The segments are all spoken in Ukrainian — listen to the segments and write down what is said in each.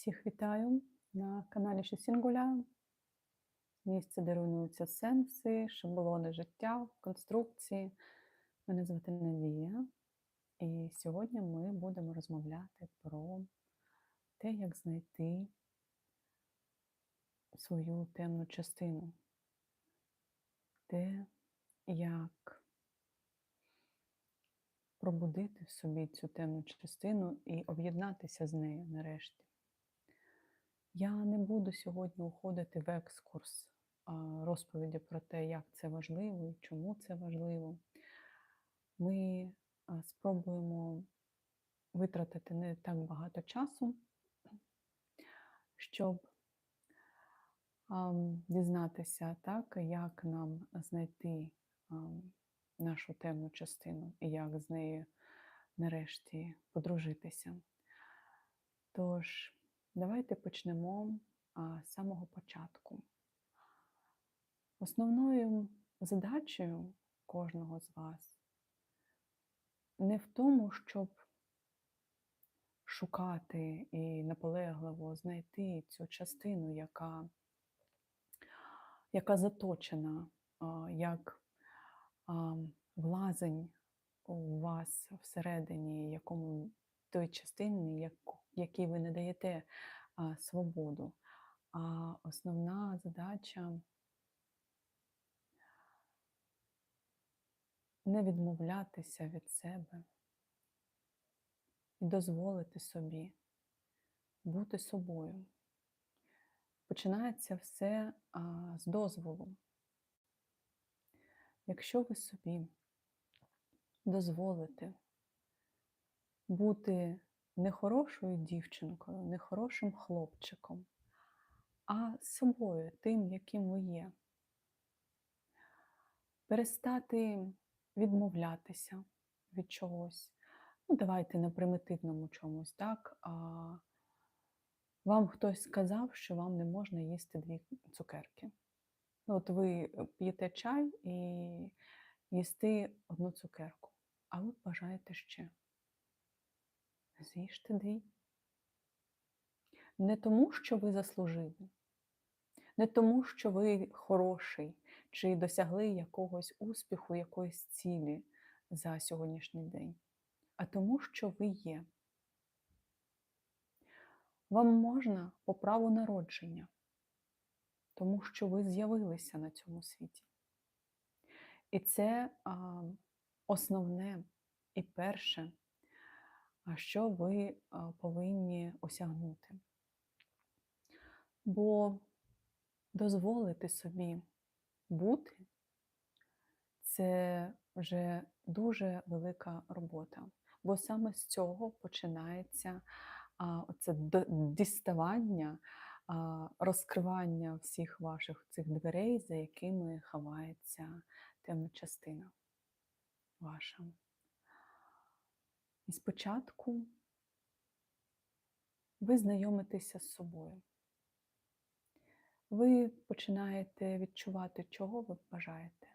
Всіх вітаю на каналі Шесінгуля. Місце, де руйнуються сенси, шаблони життя, конструкції. Мене звати Надія. І сьогодні ми будемо розмовляти про те, як знайти свою темну частину, те, як пробудити в собі цю темну частину і об'єднатися з нею нарешті. Я не буду сьогодні уходити в екскурс розповіді про те, як це важливо і чому це важливо. Ми спробуємо витратити не так багато часу, щоб дізнатися, так, як нам знайти нашу темну частину і як з нею нарешті подружитися. Тож, давайте почнемо з самого початку. Основною задачею кожного з вас не в тому, щоб шукати і наполегливо знайти цю частину, яка, яка заточена, як влазень у вас всередині, якому той частині, яку, якій ви не даєте а, свободу. А основна задача не відмовлятися від себе і дозволити собі бути собою. Починається все а, з дозволу. Якщо ви собі дозволите бути не хорошою дівчинкою, не хорошим хлопчиком, а собою, тим, яким ви є, перестати відмовлятися від чогось. Ну, давайте на примітивному чомусь, так? А, Вам хтось сказав, що вам не можна їсти дві цукерки. Ну, От ви п'єте чай і їсти одну цукерку, а ви бажаєте ще. З'їжте дві. Не тому, що ви заслужили, не тому, що ви хороший, чи досягли якогось успіху, якоїсь цілі за сьогоднішній день, а тому, що ви є. Вам можна по праву народження, тому що ви з'явилися на цьому світі. І це а, основне і перше, що ви повинні осягнути. Бо дозволити собі бути це вже дуже велика робота. Бо саме з цього починається а, оце діставання, а, розкривання всіх ваших цих дверей, за якими ховається темна частина ваша. І спочатку ви знайомитеся з собою. Ви починаєте відчувати, чого ви бажаєте.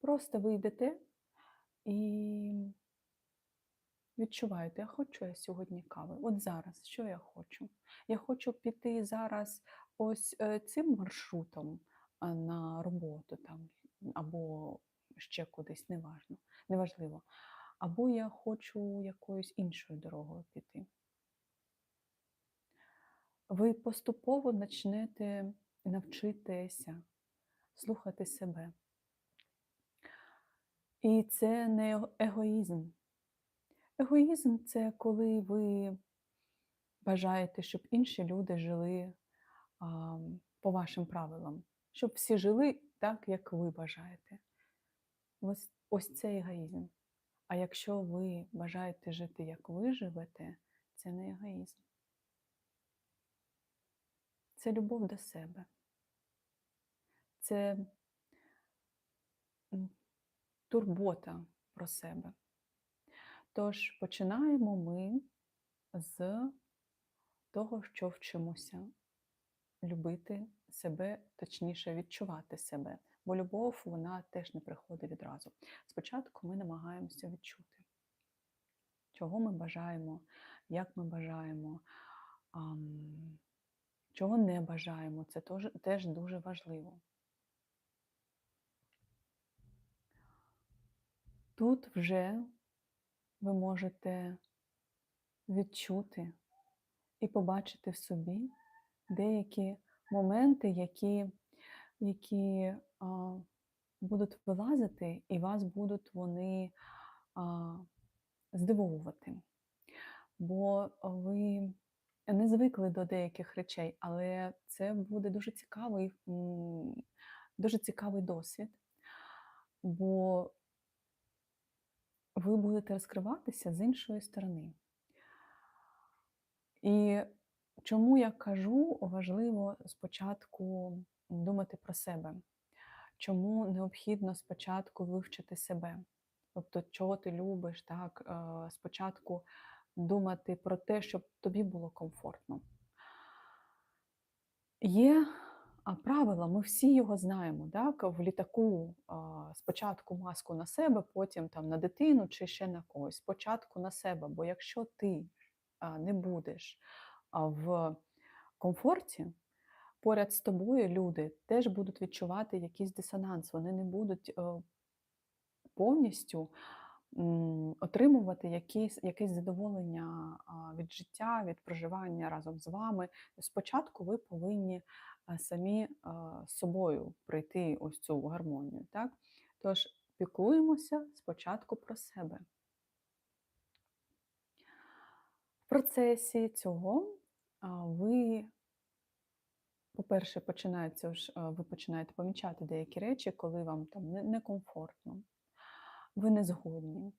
Просто ви йдете і відчуваєте, я хочу я сьогодні кави. От зараз, що я хочу? Я хочу піти зараз ось е, цим маршрутом на роботу там, або ще кудись, неважно, неважливо. Або я хочу якоюсь іншою дорогою піти. Ви поступово почнете навчитися слухати себе. І це не егоїзм. Егоїзм це коли ви бажаєте, щоб інші люди жили а, по вашим правилам, щоб всі жили так, як ви бажаєте. Ось, ось це егоїзм. А якщо ви бажаєте жити, як ви живете, це не егоїзм. Це любов до себе. Це турбота про себе. Тож починаємо ми з того, що вчимося любити себе, точніше відчувати себе. Бо любов, вона теж не приходить відразу. Спочатку ми намагаємося відчути, чого ми бажаємо, як ми бажаємо, чого не бажаємо. Це теж, дуже важливо. Тут вже ви можете відчути і побачити в собі деякі моменти, які, які а, будуть вилазити, і вас будуть вони а, здивовувати. Бо ви не звикли до деяких речей, але це буде дуже цікавий, дуже цікавий досвід, бо ви будете розкриватися з іншої сторони. І чому я кажу, важливо спочатку думати про себе. Чому необхідно спочатку вивчити себе? Тобто, чого ти любиш, так? е, Спочатку думати про те, щоб тобі було комфортно. Є правила, ми всі його знаємо. Так? В літаку спочатку маску на себе, потім там, на дитину чи ще на когось. Спочатку на себе, бо якщо ти не будеш в комфорті, поряд з тобою люди теж будуть відчувати якийсь дисонанс, вони не будуть е, повністю отримувати якісь, якесь задоволення від життя, від проживання разом з вами. Спочатку ви повинні самі з собою прийти ось цю гармонію. Так? Тож піклуємося спочатку про себе. В процесі цього ви, по-перше, починається ж, ви починаєте помічати деякі речі, коли вам там некомфортно, ви не згодні.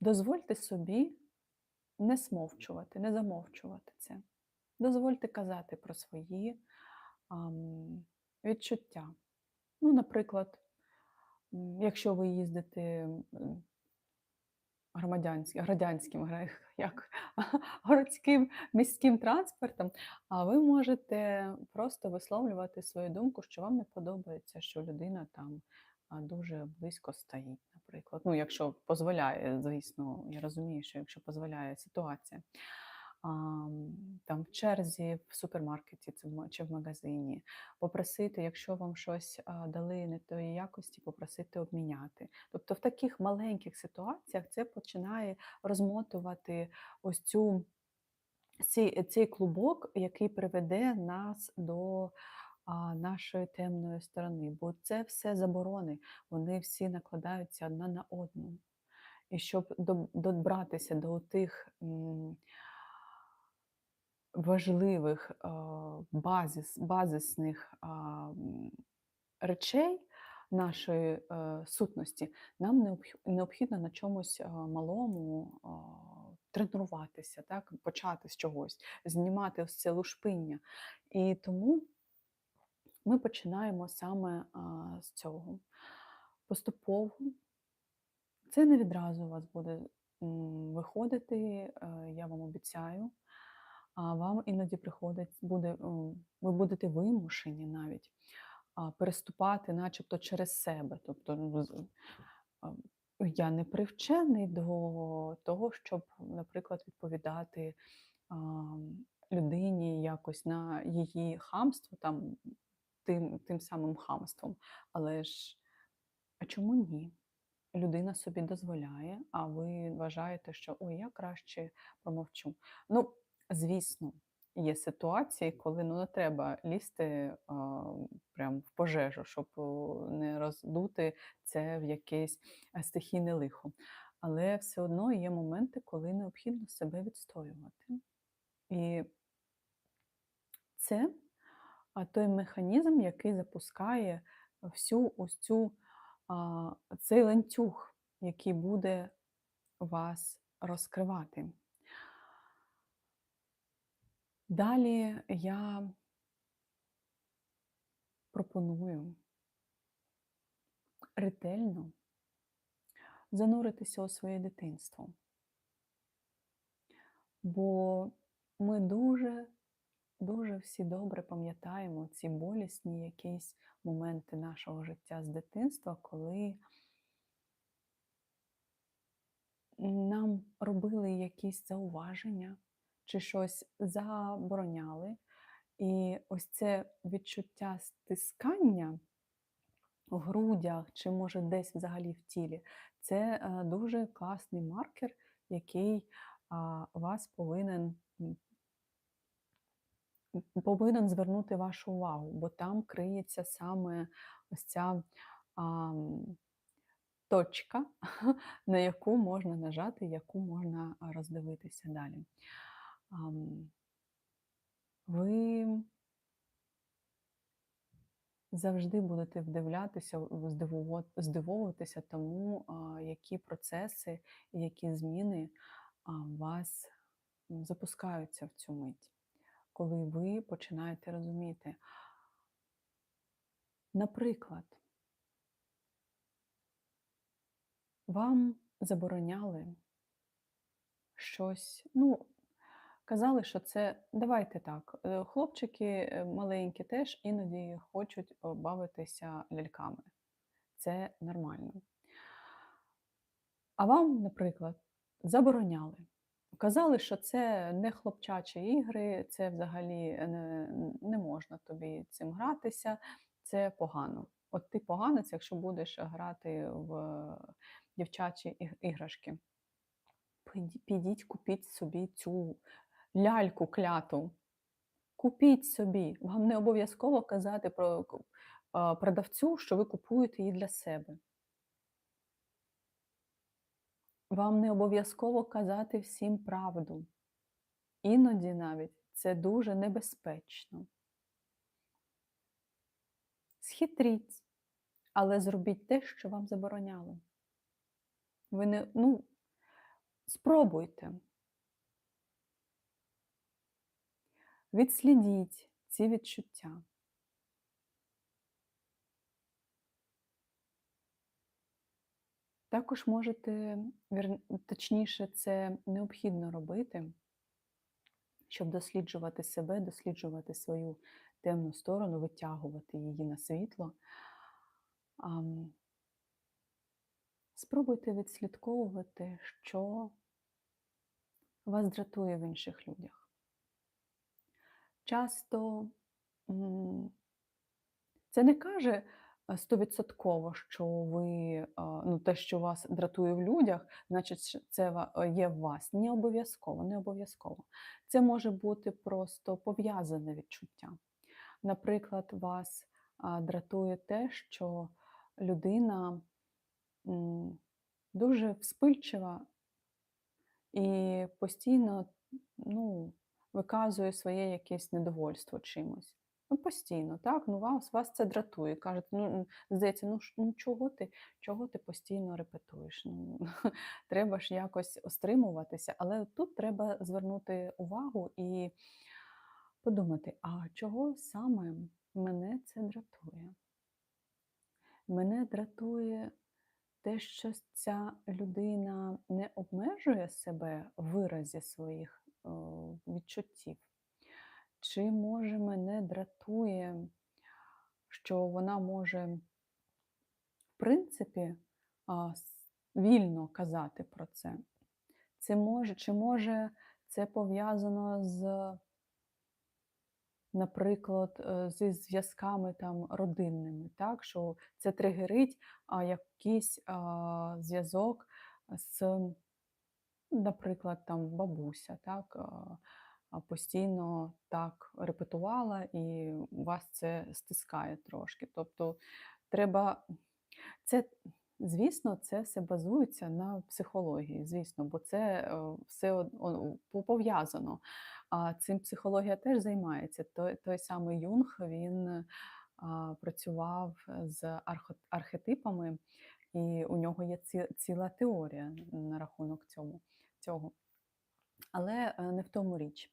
Дозвольте собі не смовчувати, не замовчувати це. Дозвольте казати про свої відчуття. Ну, наприклад, якщо ви їздите громадянським, радянським як городським міським транспортом, а ви можете просто висловлювати свою думку, що вам не подобається, що людина там дуже близько стоїть, наприклад. Ну, якщо дозволяє, звісно, я розумію, що якщо дозволяє ситуація. Там в черзі, в супермаркеті чи в магазині, попросити, якщо вам щось дали не тої якості, попросити обміняти. Тобто в таких маленьких ситуаціях це починає розмотувати ось цю цей, цей клубок, який приведе нас до нашої темної сторони. Бо це все заборони, вони всі накладаються одна на одну. І щоб добратися до тих важливих а, базис, базисних речей нашої е, сутності, нам необхідно на чомусь а, малому тренуватися, так? почати з чогось, знімати ось це лушпиння. І тому ми починаємо саме з цього. Поступово це не відразу у вас буде виходити, е, я вам обіцяю. А вам іноді приходить, буде, ви будете вимушені навіть переступати, начебто через себе. Тобто, ну, я не привчений до того, щоб, наприклад, відповідати людині якось на її хамство, там, тим, тим самим хамством. Але ж, а чому ні? Людина собі дозволяє, а ви вважаєте, що ой, я краще промовчу. Ну, звісно, є ситуації, коли ну, не треба лізти а, прям в пожежу, щоб не роздути це в якесь е, стихійне лихо. Але все одно є моменти, коли необхідно себе відстоювати. І це той механізм, який запускає всю ось цю, а, цей ланцюг, який буде вас розкривати. Далі я пропоную ретельно зануритися у своє дитинство. Бо ми дуже, дуже всі добре пам'ятаємо ці болісні якісь моменти нашого життя з дитинства, коли нам робили якісь зауваження, чи щось забороняли. І ось це відчуття стискання в грудях, чи може десь взагалі в тілі, це е, дуже класний маркер, який вас повинен повинен звернути вашу увагу, бо там криється саме ось ця ам, точка, на яку можна нажати, яку можна роздивитися далі. Ви завжди будете вдивлятися, здивовуватися тому, які процеси які зміни вас запускаються в цю мить, коли ви починаєте розуміти. Наприклад, вам забороняли щось, ну, казали, що це давайте так. е, Хлопчики е, маленькі теж іноді хочуть бавитися ляльками. Це нормально. А вам, наприклад, забороняли. Казали, що це не хлопчачі ігри, це взагалі не, не можна тобі цим гратися, це погано. От ти поганець, якщо будеш грати в дівчачі іг- іграшки. Піді- Підіть, купіть собі цю ляльку кляту. Купіть собі. Вам не обов'язково казати про продавцю, що ви купуєте її для себе. Вам не обов'язково казати всім правду. Іноді навіть це дуже небезпечно. Схитріть, але зробіть те, що вам забороняли. Ви не, ну, спробуйте. Відслідіть ці відчуття. Також можете, точніше, це необхідно робити, щоб досліджувати себе, досліджувати свою темну сторону, витягувати її на світло. Спробуйте відслідковувати, що вас дратує в інших людях. Часто це не каже стовідсотково, що ви, ну, те, що вас дратує в людях, значить, це е, є в вас. Не обов'язково, не обов'язково. Це може бути просто пов'язане відчуття. Наприклад, вас дратує те, що людина дуже вспильчива і постійно ну, виказує своє якесь недовольство чимось. Ну, постійно, так? Ну, вас, вас це дратує. Кажете, ну, здається, ну, ну чого ти, чого ти постійно репетуєш? Ну, треба ж якось стримуватися, але тут треба звернути увагу і подумати, а чого саме мене це дратує? Мене дратує те, що ця людина не обмежує себе в виразі своїх відчуттів. Чи може мене дратує, що вона може, в принципі, вільно казати про це? Це може, чи може це пов'язано з, наприклад, е, зі зв'язками там родинними, так? що це тригерить якийсь зв'язок з, наприклад, там бабуся, так? постійно так репетувала, і вас це стискає трошки. Тобто треба це. Звісно, це все базується на психології, звісно, бо це е, все пов'язано. А цим психологія теж займається. Той, той самий Юнг він працював з архетипами, і у нього є ціла теорія на рахунок цьому, цього. Але е, не в тому річ.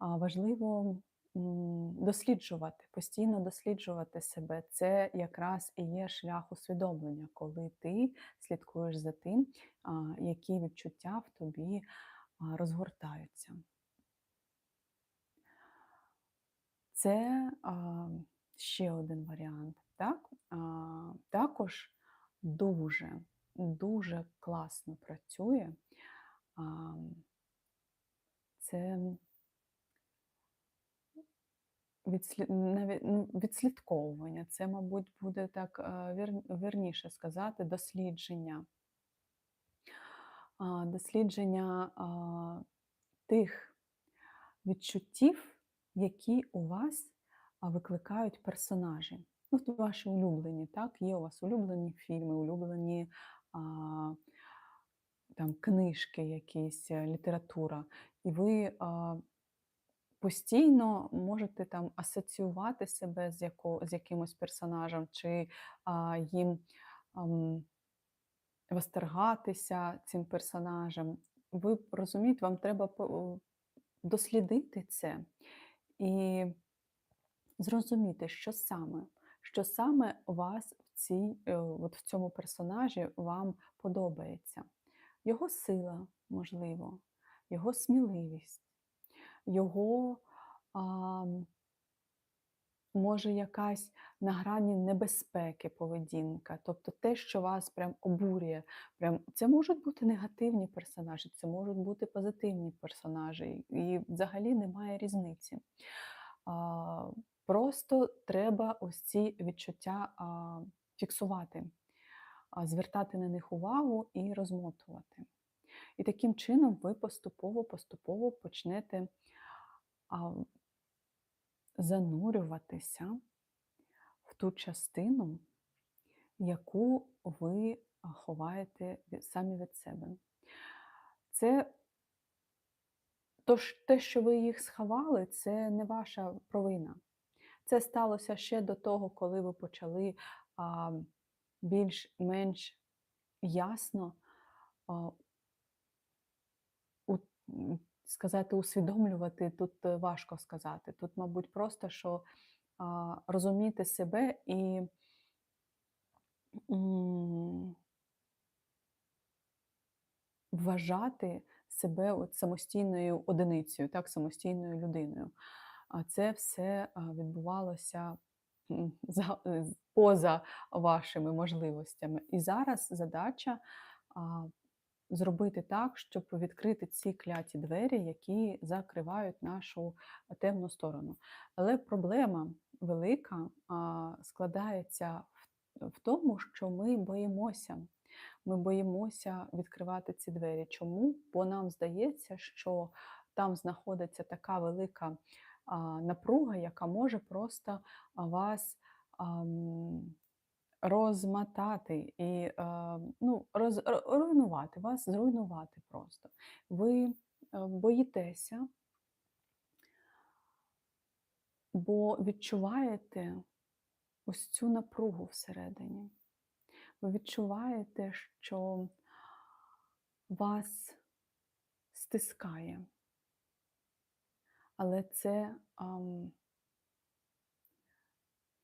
Важливо досліджувати, постійно досліджувати себе. Це якраз і є шлях усвідомлення, коли ти слідкуєш за тим, які відчуття в тобі розгортаються. Це ще один варіант. Так? Також дуже, дуже класно працює. Це відслі... навіть, ну, відслідковування, це, мабуть, буде так вір... вірніше сказати, дослідження. Дослідження тих відчуттів, які у вас викликають персонажі. Ну, ваші улюблені, так? Є у вас улюблені фільми, улюблені там, книжки, якісь, е, література. І ви а, постійно можете там асоціювати себе з, яко, з якимось персонажем, чи а, їм ам, восторгатися цим персонажем. Ви розумієте, вам треба дослідити це і зрозуміти, що саме, що саме вас в, цій, е, от в цьому персонажі вам подобається. Його сила, можливо, його сміливість, його а, може якась на грані небезпеки поведінка, тобто те, що вас прям обурює. Прям, це можуть бути негативні персонажі, це можуть бути позитивні персонажі, і взагалі немає різниці. А, Просто треба ось ці відчуття а, фіксувати, звертати на них увагу і розмотувати. І таким чином ви поступово-поступово почнете занурюватися в ту частину, яку ви ховаєте самі від себе. Це тож, те, що ви їх сховали, це не ваша провина. Це сталося ще до того, коли ви почали а, більш-менш ясно сказати, усвідомлювати тут е, важко сказати. Тут, мабуть, просто що розуміти себе і вважати себе от самостійною одиницею, так, самостійною людиною. А це все відбувалося поза вашими можливостями. І зараз задача зробити так, щоб відкрити ці кляті двері, які закривають нашу темну сторону. Але проблема велика складається в, тому, що ми боїмося. Ми боїмося відкривати ці двері. Чому? Бо нам здається, що там знаходиться така велика напруга, яка може просто вас розмотати і ну, роз, руйнувати, вас зруйнувати просто. Ви боїтеся, бо відчуваєте ось цю напругу всередині. Ви відчуваєте, що вас стискає. Але це,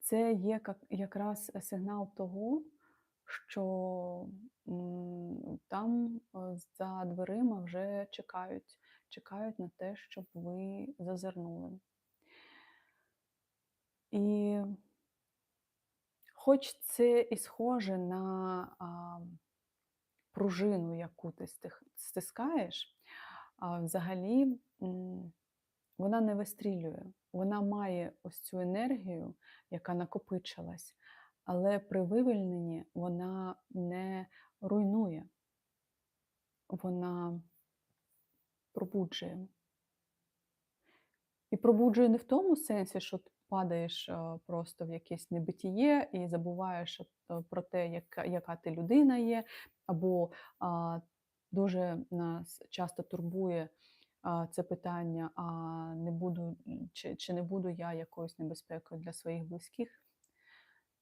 це є якраз сигнал того, що там е, за дверима вже чекають, чекають на те, щоб ви зазирнули. І хоч це і схоже на а, пружину, яку ти стискаєш, а взагалі вона не вистрілює. Вона має ось цю енергію, яка накопичилась, але при вивільненні вона не руйнує, вона пробуджує. І пробуджує не в тому сенсі, що ти падаєш е, просто в якесь небитіє і забуваєш е, про те, яка, яка ти людина є, або а, дуже нас часто турбує це питання: а не буду, чи, чи не буду я якоюсь небезпекою для своїх близьких?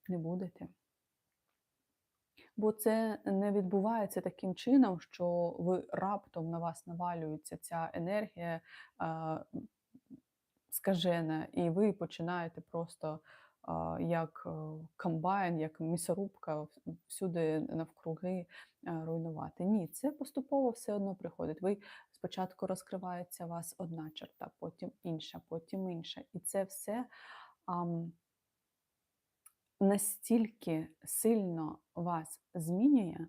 Не будете. Бо це не відбувається таким чином, що ви раптом на вас навалюється ця енергія а, скажена, і ви починаєте просто а, як е, комбайн, як місорубка всюди навкруги а, руйнувати. Ні, це поступово все одно приходить. Ви спочатку розкривається у вас одна черта, потім інша, потім інша. І це все. ам, настільки сильно вас змінює,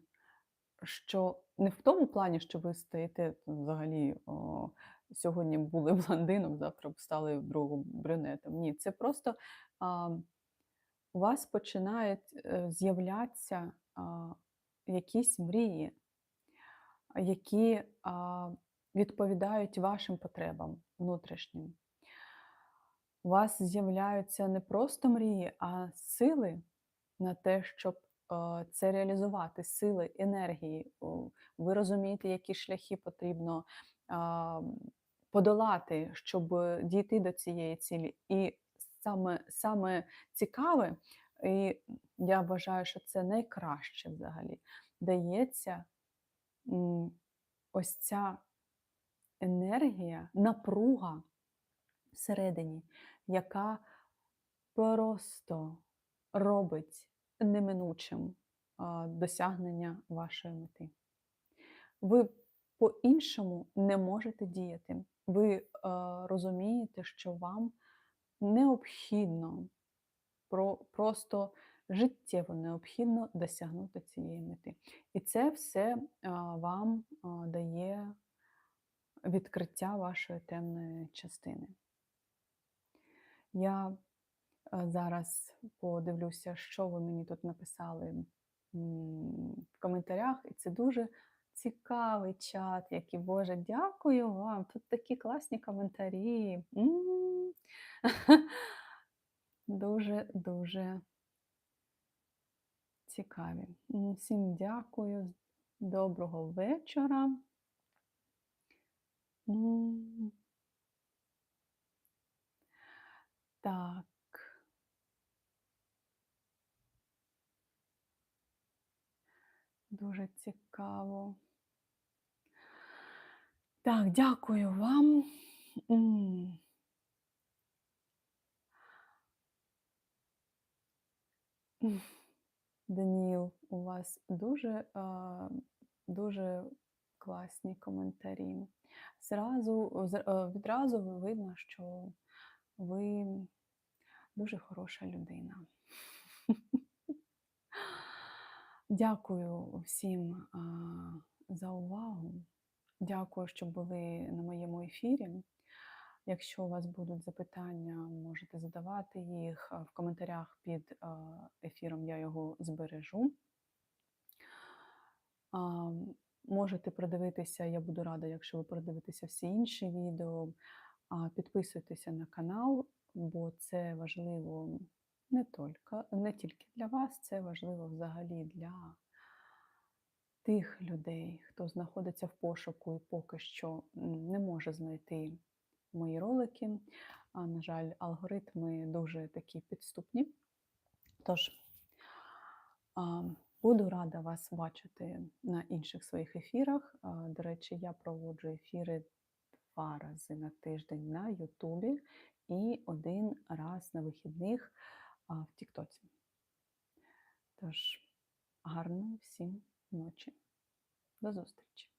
що не в тому плані, що ви стаєте взагалі о, сьогодні були блондином, завтра б стали вдруг брюнетом. Ні, це просто а, у вас починають е, з'являтися а, якісь мрії, які а, відповідають вашим потребам внутрішнім. У вас з'являються не просто мрії, а сили на те, щоб е, це реалізувати, сили, енергії. Ви розумієте, які шляхи потрібно подолати, щоб дійти до цієї цілі. І саме, саме цікаве, і я вважаю, що це найкраще взагалі дається ось ця енергія, напруга всередині, яка просто робить неминучим досягнення вашої мети. Ви по-іншому не можете діяти. Ви розумієте, що вам необхідно, про, просто життєво необхідно досягнути цієї мети. І це все вам дає відкриття вашої темної частини. Я е, зараз подивлюся, що ви мені тут написали в коментарях, і це дуже цікавий чат, який Боже, дякую вам. Тут такі класні коментарі. Дуже дуже цікаві. Всім дякую. Доброго вечора. Так. Дуже цікаво. Так, дякую вам. Даніл, у вас дуже, дуже класні коментарі. Зразу, е, відразу видно, що ви дуже хороша людина. Дякую всім за увагу. Дякую, що були на моєму ефірі. Якщо у вас будуть запитання, можете задавати їх в коментарях під ефіром, я його збережу. Можете продивитися, я буду рада, якщо ви продивитеся всі інші відео. Підписуйтеся на канал, бо це важливо не тільки, не тільки для вас, це важливо взагалі для тих людей, хто знаходиться в пошуку і поки що не може знайти мої ролики. А, на жаль, алгоритми дуже такі підступні. Тож буду рада вас бачити на інших своїх ефірах. До речі, я проводжу ефіри два рази на тиждень на Ютубі і один раз на вихідних в Тіктоці. Тож, гарної всім ночі. До зустрічі!